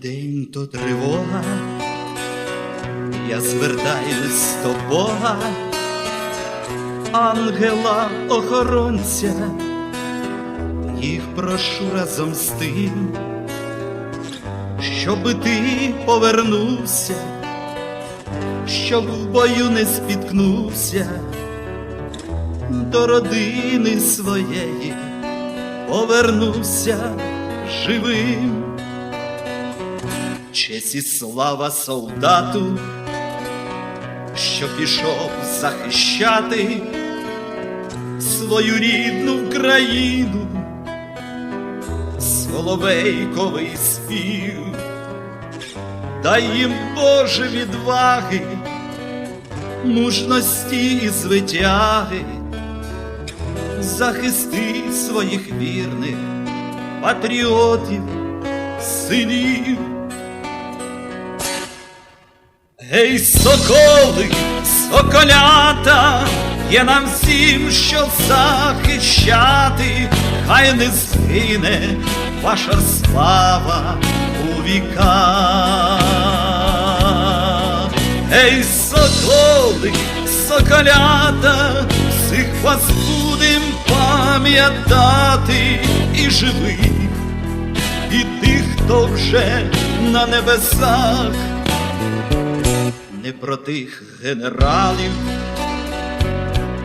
День, то тривога, я звертаюсь до Бога, ангела охоронця, їх прошу разом з тим, щоби ти повернувся, щоб в бою не спіткнувся до родини своєї, повернувся живим. Честь і слава солдату, що пішов захищати свою рідну країну, Соловейковий спів, дай їм Боже відваги, мужності і звитяги, захисти своїх вірних патріотів, синів. Гей, соколи, соколята, є нам всім, що захищати, хай не згине ваша слава у віках. Гей, соколи, соколята, всіх вас будем пам'ятати. І живих, і тих, хто вже на небесах не про тих генералів,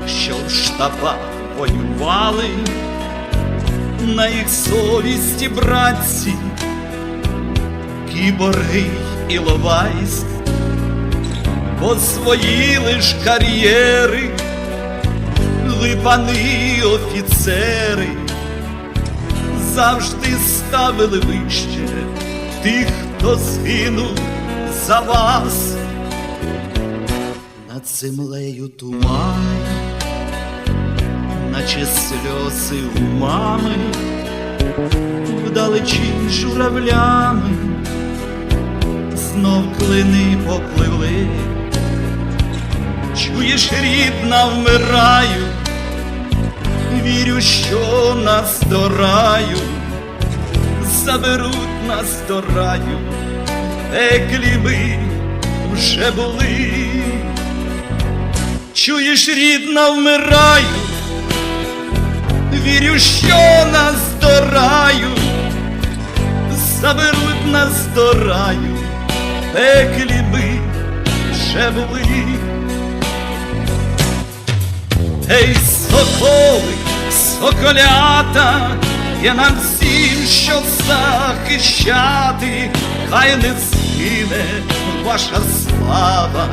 що в штабах воювали, на їх совісті братці, кіборги і Ловайськ, бо свої лиш кар'єри, липани офіцери завжди ставили вище тих, хто згинув за вас над землею туман, наче сльози у мами, вдалечінь журавлями, знов клини попливли, чуєш, рідна, вмираю, вірю, що нас до раю, заберуть нас до раю, пеклі ми вже були. Чуєш, рідна, вмираю, вірю, що нас до раю, заберуть нас до раю, пеклі ми ще були. Ей, соколи, соколята, є нам всім, що захищати, хай не згине ваша слава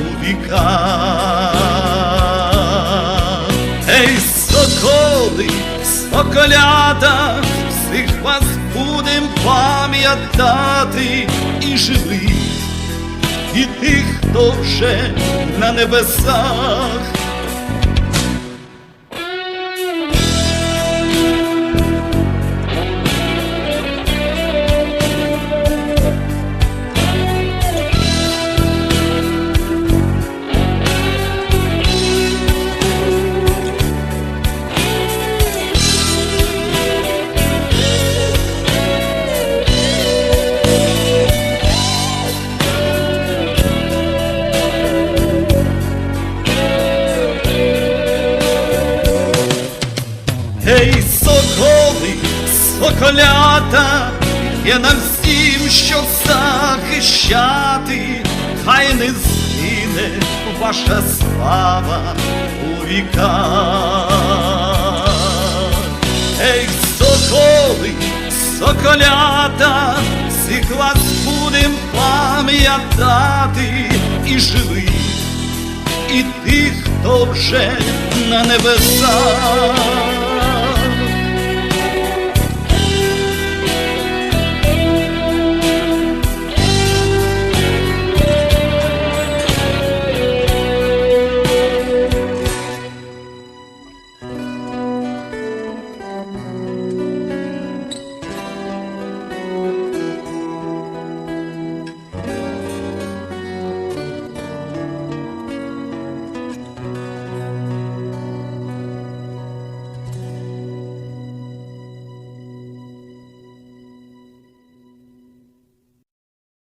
у віках. Ей, соколи, соколята, всіх вас будем пам'ятати і живих, і тих, хто вже на небесах. Гей, соколи, соколята, є нам всім, що захищати, хай не згине ваша слава у віках. Ей, соколи, соколята, всіх вас будем пам'ятати і живих, і тих, хто вже на небесах.